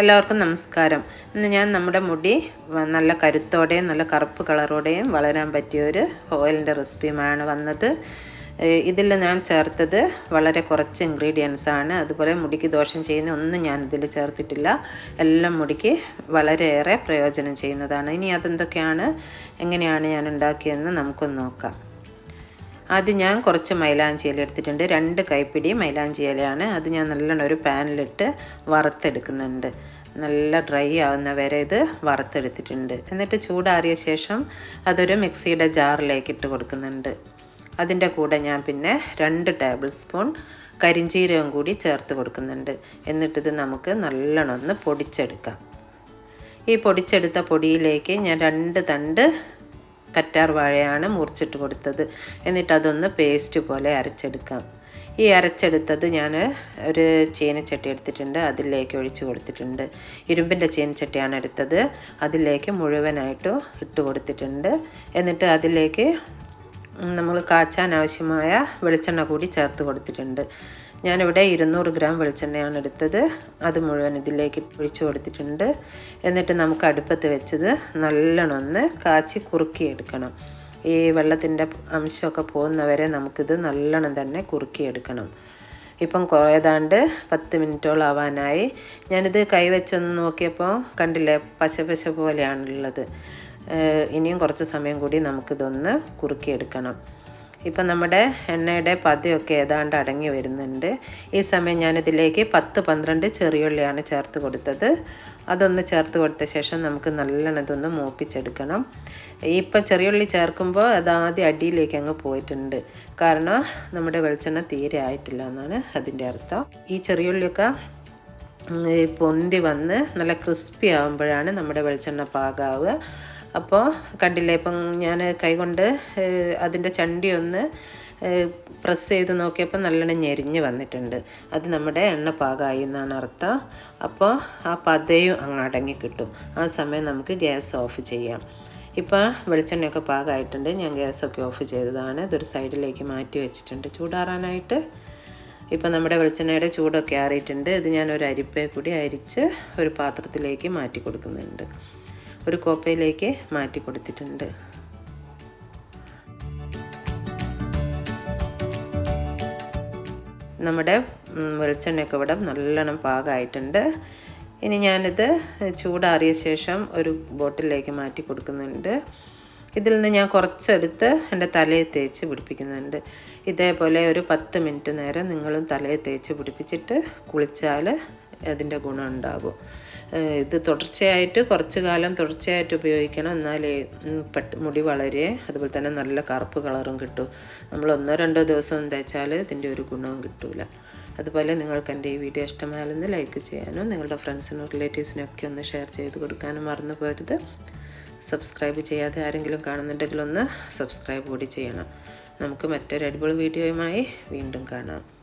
എല്ലാവർക്കും നമസ്കാരം. ഇന്ന് ഞാൻ നമ്മുടെ മുടി നല്ല കരുത്തോടെയും നല്ല കറുപ്പ് കളറോടെയും വളരാൻ പറ്റിയ ഒരു ഓയിലിന്റെ റെസിപ്പിയുമാണ് വന്നത്. ഇതിൽ ഞാൻ ചേർത്തത് വളരെ കുറച്ച് ഇൻഗ്രീഡിയൻസ് ആണ്. അതുപോലെ മുടിക്ക് ദോഷം ചെയ്യുന്ന ഒന്നും ഞാൻ ഇതിൽ ചേർത്തിട്ടില്ല. എല്ലാം മുടിക്ക് വളരെയേറെ പ്രയോജനം ചെയ്യുന്നതാണ്. ഇനി അതെന്തൊക്കെയാണ് എങ്ങനെയാണ് ഞാൻ ഉണ്ടാക്കിയതെന്ന് നമുക്കൊന്ന് നോക്കാം. ആദ്യം ഞാൻ കുറച്ച് മൈലാഞ്ചി ഇല എടുത്തിട്ടുണ്ട്. രണ്ട് കൈപ്പിടി മൈലാഞ്ചി ഇലയാണ് അത് ഞാൻ നല്ലോണം ഒരു പാനിലിട്ട് വറുത്തെടുക്കുന്നുണ്ട്. നല്ല ഡ്രൈ ആവുന്ന വരെ ഇത് വറുത്തെടുത്തിട്ടുണ്ട്. എന്നിട്ട് ചൂടാറിയ ശേഷം അതൊരു മിക്സിയുടെ ജാറിലേക്ക് ഇട്ട് കൊടുക്കുന്നുണ്ട്. അതിന്റെ കൂടെ ഞാൻ പിന്നെ രണ്ട് ടേബിൾ സ്പൂൺ കരിഞ്ചീരകം കൂടി ചേർത്ത് കൊടുക്കുന്നുണ്ട്. എന്നിട്ടിത് നമുക്ക് നല്ലോണം ഒന്ന് പൊടിച്ചെടുക്കാം. ഈ പൊടിച്ചെടുത്ത പൊടിയിലേക്ക് ഞാൻ രണ്ട് തണ്ട് കറ്റാർ വാഴയാണ് മുറിച്ചിട്ട് കൊടുത്തത്. എന്നിട്ട് അതൊന്ന് പേസ്റ്റ് പോലെ അരച്ചെടുക്കാം. ഈ അരച്ചെടുത്തത് ഞാൻ ഒരു ചീനച്ചട്ടി എടുത്തിട്ടുണ്ട് അതിലേക്ക് ഒഴിച്ചു കൊടുത്തിട്ടുണ്ട്. ഇരുമ്പിന്റെ ചീനച്ചട്ടിയാണ് എടുത്തത്. അതിലേക്ക് മുഴുവനായിട്ടും ഇട്ട് കൊടുത്തിട്ടുണ്ട്. എന്നിട്ട് അതിലേക്ക് നമ്മൾ കാച്ചാൻ ആവശ്യമായ വെളിച്ചെണ്ണ കൂടി ചേർത്ത് കൊടുത്തിട്ടുണ്ട്. ഞാനിവിടെ ഇരുന്നൂറ് ഗ്രാം വെളിച്ചെണ്ണയാണ് എടുത്തത്. അത് മുഴുവൻ ഇതിലേക്ക് ഒഴിച്ചു കൊടുത്തിട്ടുണ്ട്. എന്നിട്ട് നമുക്ക് അടുപ്പത്ത് വെച്ചത് നല്ലോണം ഒന്ന് കാച്ചി കുറുക്കിയെടുക്കണം. ഈ വെള്ളത്തിന്റെ അംശമൊക്കെ പോകുന്നവരെ നമുക്കിത് നല്ലോണം തന്നെ കുറുക്കിയെടുക്കണം. ഇപ്പം കുറേതാണ്ട് പത്ത് മിനിറ്റോളം ആവാനായി. ഞാനിത് കൈവച്ചൊന്ന് നോക്കിയപ്പോൾ കണ്ടില്ലേ പശ പശ പോലെയാണുള്ളത്. ഇനിയും കുറച്ച് സമയം കൂടി നമുക്കിതൊന്ന് കുറുക്കിയെടുക്കണം. ഇപ്പം നമ്മുടെ എണ്ണയുടെ പതിയൊക്കെ ഏതാണ്ട് അടങ്ങി വരുന്നുണ്ട്. ഈ സമയം ഞാനിതിലേക്ക് പത്ത് പന്ത്രണ്ട് ചെറിയുള്ളിയാണ് ചേർത്ത് കൊടുത്തത്. അതൊന്ന് ചേർത്ത് കൊടുത്ത ശേഷം നമുക്ക് നല്ലോണം ഇതൊന്ന് മൂപ്പിച്ചെടുക്കണം. ഇപ്പം ചെറിയുള്ളി ചേർക്കുമ്പോൾ അത് ആദ്യം അടിയിലേക്ക് അങ്ങ് പോയിട്ടുണ്ട്. കാരണം നമ്മുടെ വെളിച്ചെണ്ണ തീരെ ആയിട്ടില്ല എന്നാണ് അതിന്റെ അർത്ഥം. ഈ ചെറിയുള്ളിയൊക്കെ പൊന്തി വന്ന് നല്ല ക്രിസ്പി ആകുമ്പോഴാണ് നമ്മുടെ വെളിച്ചെണ്ണ പാകാവുക. അപ്പോൾ കണ്ടില്ലേ ഇപ്പം ഞാൻ കൈകൊണ്ട് അതിന്റെ ചണ്ടി ഒന്ന് പ്രസ് ചെയ്ത് നോക്കിയപ്പോൾ നല്ലോണം ഞെരിഞ്ഞ് വന്നിട്ടുണ്ട്. അത് നമ്മുടെ എണ്ണ പാകമായി എന്നാണ് അർത്ഥം. അപ്പോൾ ആ പതയും അങ്ങ് അടങ്ങി കിട്ടും. ആ സമയം നമുക്ക് ഗ്യാസ് ഓഫ് ചെയ്യാം. ഇപ്പോൾ വെളിച്ചെണ്ണയൊക്കെ പാകമായിട്ടുണ്ട് ഞാൻ ഗ്യാസൊക്കെ ഓഫ് ചെയ്തതാണ്. ഇതൊരു സൈഡിലേക്ക് മാറ്റി വെച്ചിട്ടുണ്ട് ചൂടാറാനായിട്ട്. ഇപ്പോൾ നമ്മുടെ വെളിച്ചെണ്ണയുടെ ചൂടൊക്കെ ആറിയിട്ടുണ്ട്. ഇത് ഞാൻ ഒരു അരിപ്പേ കൂടി അരിച്ച് ഒരു പാത്രത്തിലേക്ക് മാറ്റി കൊടുക്കുന്നുണ്ട്. ഒരു കോപ്പയിലേക്ക് മാറ്റി കൊടുത്തിട്ടുണ്ട്. നമ്മുടെ വെളിച്ചെണ്ണയൊക്കെ ഇവിടെ നല്ലോണം പാകമായിട്ടുണ്ട് ഇനി ഞാനിത് ചൂടാറിയ ശേഷം ഒരു ബോട്ടിലേക്ക് മാറ്റി കൊടുക്കുന്നുണ്ട്. ഇതിൽ നിന്ന് ഞാൻ കുറച്ചെടുത്ത് എന്റെ തലയെ തേച്ച് പിടിപ്പിക്കുന്നുണ്ട്. ഇതേപോലെ ഒരു പത്ത് മിനിറ്റ് നേരം നിങ്ങളും തലയെ തേച്ച് പിടിപ്പിച്ചിട്ട് കുളിച്ചാൽ അതിന്റെ ഗുണം ഉണ്ടാകും. ഇത് തുടർച്ചയായിട്ട് കുറച്ച് കാലം തുടർച്ചയായിട്ട് ഉപയോഗിക്കണം. എന്നാലേ പെട്ട് മുടി വളരെ അതുപോലെ തന്നെ നല്ല കറുപ്പ് കളറും കിട്ടും. നമ്മൾ ഒന്നോ രണ്ടോ ദിവസം തേച്ചാൽ ഇതിന്റെ ഒരു ഗുണവും കിട്ടില്ല അതുപോലെ നിങ്ങൾക്ക് എന്റെ ഈ വീഡിയോ ഇഷ്ടമായാലൊന്ന് ലൈക്ക് ചെയ്യാനും നിങ്ങളുടെ ഫ്രണ്ട്സിനും റിലേറ്റീവ്സിനൊക്കെ ഒന്ന് ഷെയർ ചെയ്ത് കൊടുക്കാനും മറന്നു പോരുത്. സബ്സ്ക്രൈബ് ചെയ്യാതെ ആരെങ്കിലും കാണുന്നുണ്ടെങ്കിൽ ഒന്ന് സബ്സ്ക്രൈബ് കൂടി ചെയ്യണം. നമുക്ക് മറ്റൊരു അടിപൊളി വീഡിയോയുമായി വീണ്ടും കാണാം.